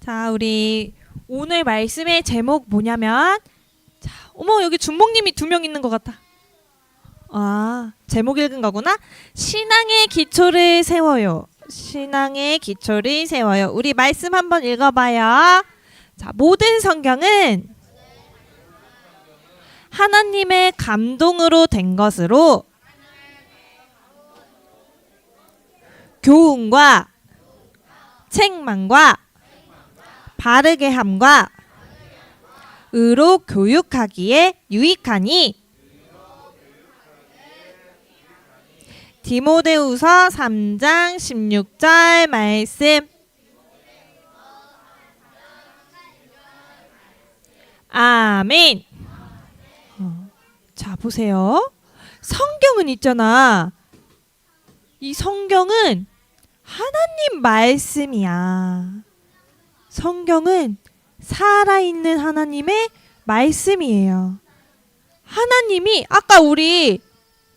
자, 우리 오늘 말씀의 제목 뭐냐면 자, 어머 여기 준목님이 두 명 있는 것 같다. 아, 제목 읽은 거구나. 신앙의 기초를 세워요. 신앙의 기초를 세워요. 우리 말씀 한번 읽어봐요. 자, 모든 성경은 하나님의 감동으로 된 것으로 교훈과 책망과 바르게 함과 의로 교육하기에 유익하니 디모데후서 3장 16절 말씀 아멘. 어, 자 보세요. 성경은 있잖아. 이 성경은 하나님 말씀이야. 성경은 살아있는 하나님의 말씀이에요. 하나님이 아까 우리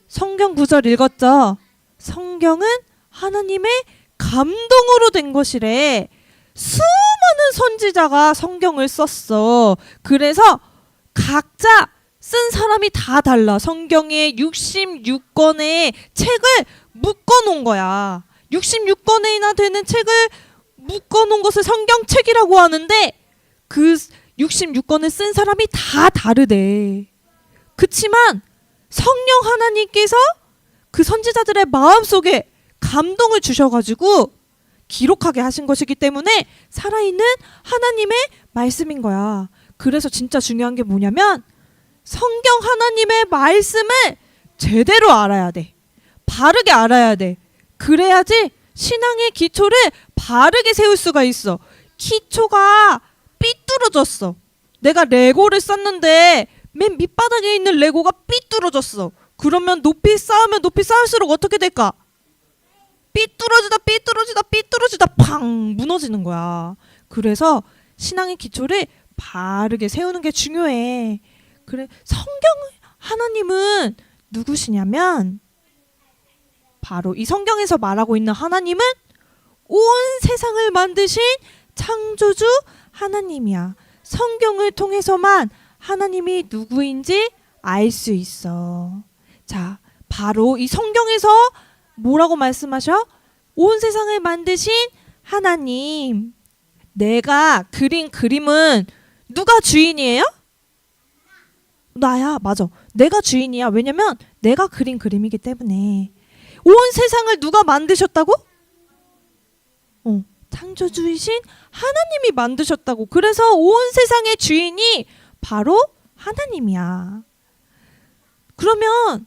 성경 구절 읽었죠? 성경은 하나님의 감동으로 된 것이래. 수많은 선지자가 성경을 썼어. 그래서 각자 쓴 사람이 다 달라. 성경에 66권의 책을 묶어 놓은 거야. 66권이나 되는 책을 묶어 놓은 것을 성경책이라고 하는데 그 66권을 쓴 사람이 다 다르대. 그치만 성령 하나님께서 그 선지자들의 마음속에 감동을 주셔가지고 기록하게 하신 것이기 때문에 살아있는 하나님의 말씀인 거야. 그래서 진짜 중요한 게 뭐냐면 성경 하나님의 말씀을 제대로 알아야 돼. 바르게 알아야 돼. 그래야지 신앙의 기초를 바르게 세울 수가 있어. 기초가 삐뚤어졌어. 내가 레고를 썼는데 맨 밑바닥에 있는 레고가 삐뚤어졌어. 그러면 높이 쌓으면 높이 쌓을수록 어떻게 될까? 삐뚤어지다 삐뚤어지다 삐뚤어지다 팡 무너지는 거야. 그래서 신앙의 기초를 바르게 세우는 게 중요해. 그래 성경 하나님은 누구시냐면 바로 이 성경에서 말하고 있는 하나님은 온 세상을 만드신 창조주 하나님이야. 성경을 통해서만 하나님이 누구인지 알 수 있어. 자, 바로 이 성경에서 뭐라고 말씀하셔? 온 세상을 만드신 하나님. 내가 그린 그림은 누가 주인이에요? 나야, 맞아. 내가 주인이야. 왜냐면 내가 그린 그림이기 때문에. 온 세상을 누가 만드셨다고? 어, 창조주이신 하나님이 만드셨다고. 그래서 온 세상의 주인이 바로 하나님이야. 그러면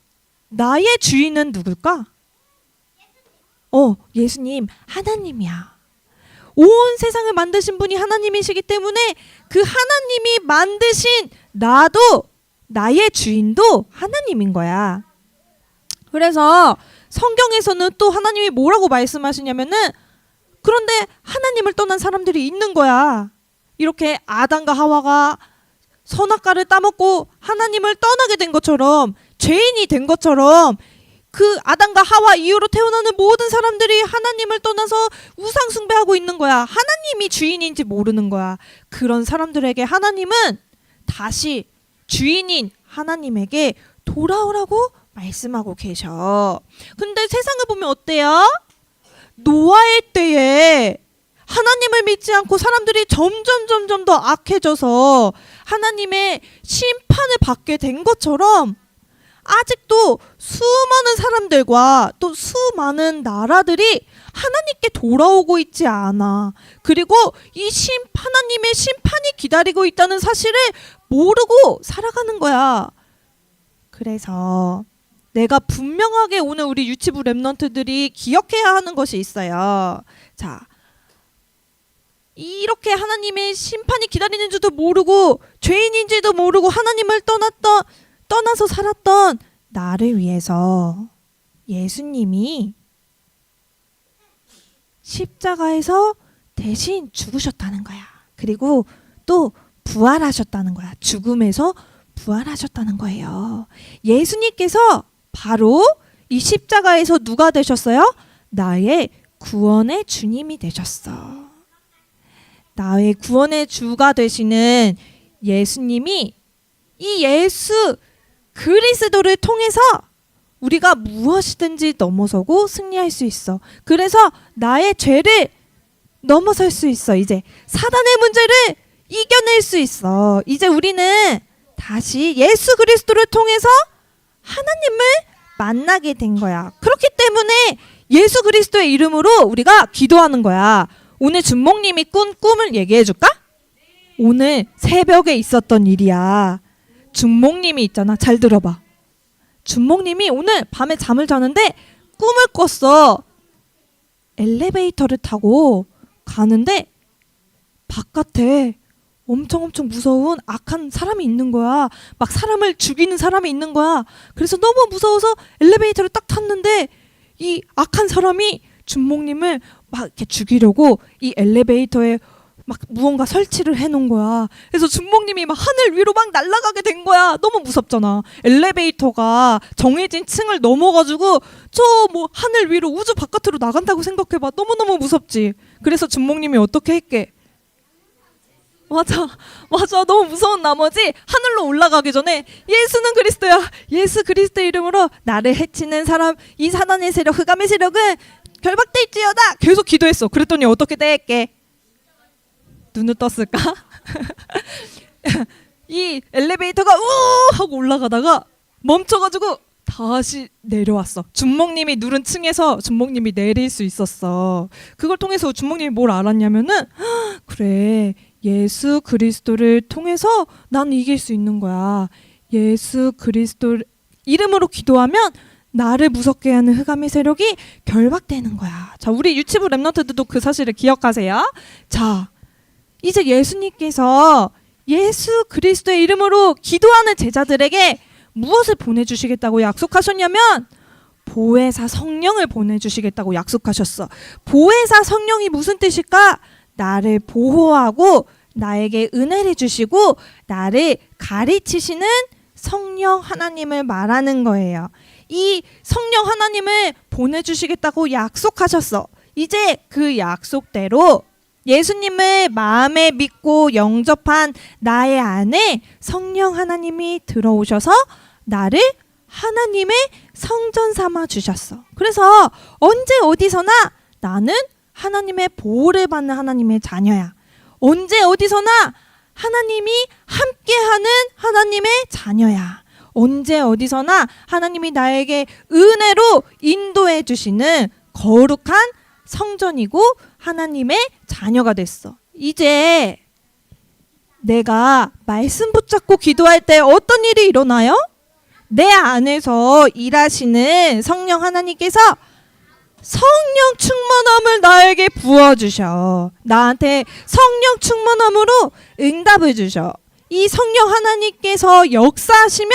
나의 주인은 누굴까? 어, 예수님, 하나님이야. 온 세상을 만드신 분이 하나님이시기 때문에 그 하나님이 만드신 나도 나의 주인도 하나님인 거야. 그래서 성경에서는 또 하나님이 뭐라고 말씀하시냐면은 그런데 하나님을 떠난 사람들이 있는 거야. 이렇게 아담과 하와가 선악과를 따먹고 하나님을 떠나게 된 것처럼 죄인이 된 것처럼 그 아담과 하와 이후로 태어나는 모든 사람들이 하나님을 떠나서 우상 숭배하고 있는 거야. 하나님이 주인인지 모르는 거야. 그런 사람들에게 하나님은 다시 주인인 하나님에게 돌아오라고 말씀하고 계셔. 근데 세상을 보면 어때요? 노아의 때에 하나님을 믿지 않고 사람들이 점점 점점 더 악해져서 하나님의 심판을 받게 된 것처럼 아직도 수많은 사람들과 또 수많은 나라들이 하나님께 돌아오고 있지 않아. 그리고 이 심, 하나님의 심판이 기다리고 있다는 사실을 모르고 살아가는 거야. 그래서 내가 분명하게 오늘 우리 유치부 랩런트들이 기억해야 하는 것이 있어요. 자, 이렇게 하나님의 심판이 기다리는 줄도 모르고 죄인인지도 모르고 하나님을 떠났던 떠나서 살았던 나를 위해서 예수님이 십자가에서 대신 죽으셨다는 거야. 그리고 또 부활하셨다는 거야. 죽음에서 부활하셨다는 거예요. 예수님께서 바로 이 십자가에서 누가 되셨어요? 나의 구원의 주님이 되셨어. 나의 구원의 주가 되시는 예수님이 이 예수 그리스도를 통해서 우리가 무엇이든지 넘어서고 승리할 수 있어. 그래서 나의 죄를 넘어설 수 있어. 이제 사단의 문제를 이겨낼 수 있어. 이제 우리는 다시 예수 그리스도를 통해서 하나님을 만나게 된 거야. 그렇기 때문에 예수 그리스도의 이름으로 우리가 기도하는 거야. 오늘 준목님이 꾼 꿈을 얘기해 줄까? 오늘 새벽에 있었던 일이야. 준목님이 있잖아. 잘 들어봐. 준목님이 오늘 밤에 잠을 자는데 꿈을 꿨어. 엘리베이터를 타고 가는데 바깥에 엄청 엄청 무서운 악한 사람이 있는 거야. 막 사람을 죽이는 사람이 있는 거야. 그래서 너무 무서워서 엘리베이터를 딱 탔는데 이 악한 사람이 준목님을 막 이렇게 죽이려고 이 엘리베이터에 막 무언가 설치를 해놓은 거야. 그래서 준목님이 막 하늘 위로 막 날아가게 된 거야. 너무 무섭잖아. 엘리베이터가 정해진 층을 넘어가지고 저 뭐 하늘 위로 우주 바깥으로 나간다고 생각해봐. 너무너무 무섭지. 그래서 준목님이 어떻게 했게? 맞아, 맞아. 너무 무서운 나머지 하늘로 올라가기 전에 예수는 그리스도야. 예수 그리스도 이름으로 나를 해치는 사람, 이 사단의 세력, 흑암의 세력은 결박될지어다. 계속 기도했어. 그랬더니 어떻게 됐게? 눈을 떴을까? 이 엘리베이터가 우 하고 올라가다가 멈춰가지고 다시 내려왔어. 준목님이 누른 층에서 준목님이 내릴 수 있었어. 그걸 통해서 준목님이 뭘 알았냐면은 "헉, 그래 예수 그리스도를 통해서 난 이길 수 있는 거야. 예수 그리스도 이름으로 기도하면 나를 무섭게 하는 흑암의 세력이 결박되는 거야. 자, 우리 유치부 랩런트들도 그 사실을 기억하세요. 자, 이제 예수님께서 예수 그리스도의 이름으로 기도하는 제자들에게 무엇을 보내주시겠다고 약속하셨냐면 보혜사 성령을 보내주시겠다고 약속하셨어. 보혜사 성령이 무슨 뜻일까? 나를 보호하고 나에게 은혜를 주시고 나를 가르치시는 성령 하나님을 말하는 거예요. 이 성령 하나님을 보내주시겠다고 약속하셨어. 이제 그 약속대로 예수님을 마음에 믿고 영접한 나의 안에 성령 하나님이 들어오셔서 나를 하나님의 성전 삼아 주셨어. 그래서 언제 어디서나 나는 하나님의 보호를 받는 하나님의 자녀야. 언제 어디서나 하나님이 함께하는 하나님의 자녀야. 언제 어디서나 하나님이 나에게 은혜로 인도해 주시는 거룩한 성전이고 하나님의 자녀가 됐어. 이제 내가 말씀 붙잡고 기도할 때 어떤 일이 일어나요? 내 안에서 일하시는 성령 하나님께서 성령 충만함을 나에게 부어주셔. 나한테 성령 충만함으로 응답을 주셔. 이 성령 하나님께서 역사하시면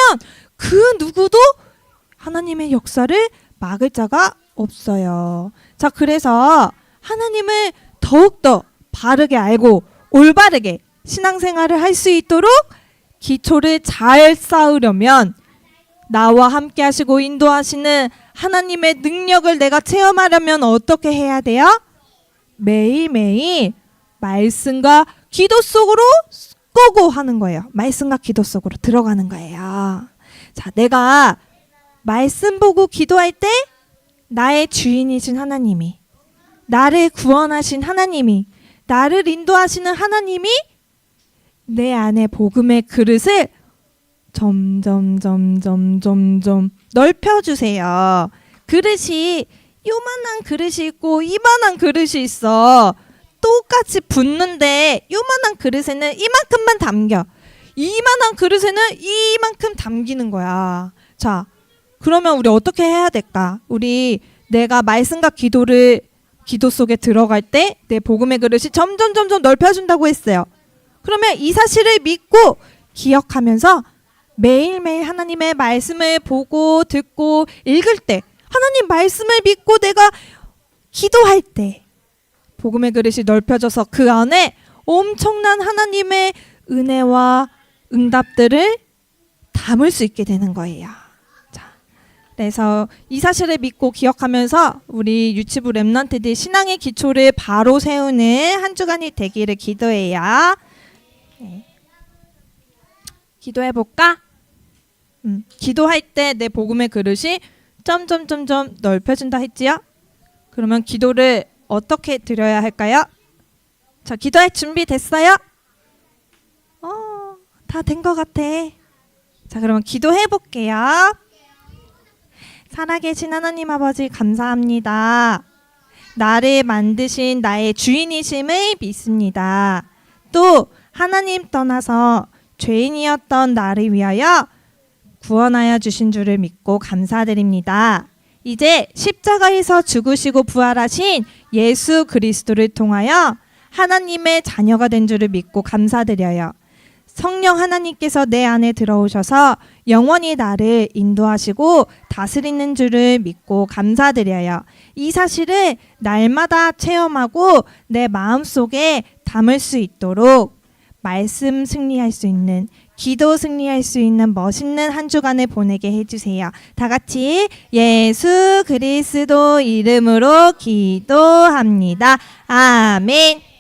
그 누구도 하나님의 역사를 막을 자가 없어요. 자, 그래서 하나님을 더욱더 바르게 알고 올바르게 신앙생활을 할 수 있도록 기초를 잘 쌓으려면 나와 함께 하시고 인도하시는 하나님의 능력을 내가 체험하려면 어떻게 해야 돼요? 매일매일 말씀과 기도 속으로 꼬고 하는 거예요. 말씀과 기도 속으로 들어가는 거예요. 자, 내가 말씀 보고 기도할 때 나의 주인이신 하나님이 나를 구원하신 하나님이 나를 인도하시는 하나님이 내 안에 복음의 그릇을 점점 점점 점점 넓혀 주세요. 그릇이 요만한 그릇이 있고 이만한 그릇이 있어. 똑같이 붓는데 요만한 그릇에는 이만큼만 담겨. 이만한 그릇에는 이만큼 담기는 거야. 자, 그러면 우리 어떻게 해야 될까? 우리 내가 말씀과 기도를 기도 속에 들어갈 때 내 복음의 그릇이 점점 점점 넓혀준다고 했어요. 그러면 이 사실을 믿고 기억하면서 매일매일 하나님의 말씀을 보고 듣고 읽을 때 하나님 말씀을 믿고 내가 기도할 때 복음의 그릇이 넓혀져서 그 안에 엄청난 하나님의 은혜와 응답들을 담을 수 있게 되는 거예요. 자, 그래서 이 사실을 믿고 기억하면서 우리 유치부 랩런트들 신앙의 기초를 바로 세우는 한 주간이 되기를 기도해요. 네. 기도해 볼까? 음, 기도할 때 내 복음의 그릇이 점점점점 넓혀진다 했지요? 그러면 기도를 어떻게 드려야 할까요? 자, 기도할 준비 됐어요? 어, 다 된 것 같아. 자, 그러면 기도해 볼게요. 살아계신 하나님 아버지 감사합니다. 나를 만드신 나의 주인이심을 믿습니다. 또 하나님 떠나서 죄인이었던 나를 위하여 구원하여 주신 줄을 믿고 감사드립니다. 이제 십자가에서 죽으시고 부활하신 예수 그리스도를 통하여 하나님의 자녀가 된 줄을 믿고 감사드려요. 성령 하나님께서 내 안에 들어오셔서 영원히 나를 인도하시고 다스리는 줄을 믿고 감사드려요. 이 사실을 날마다 체험하고 내 마음 속에 담을 수 있도록 말씀 승리할 수 있는 기도 승리할 수 있는 멋있는 한 주간을 보내게 해주세요. 다 같이 예수 그리스도 이름으로 기도합니다. 아멘.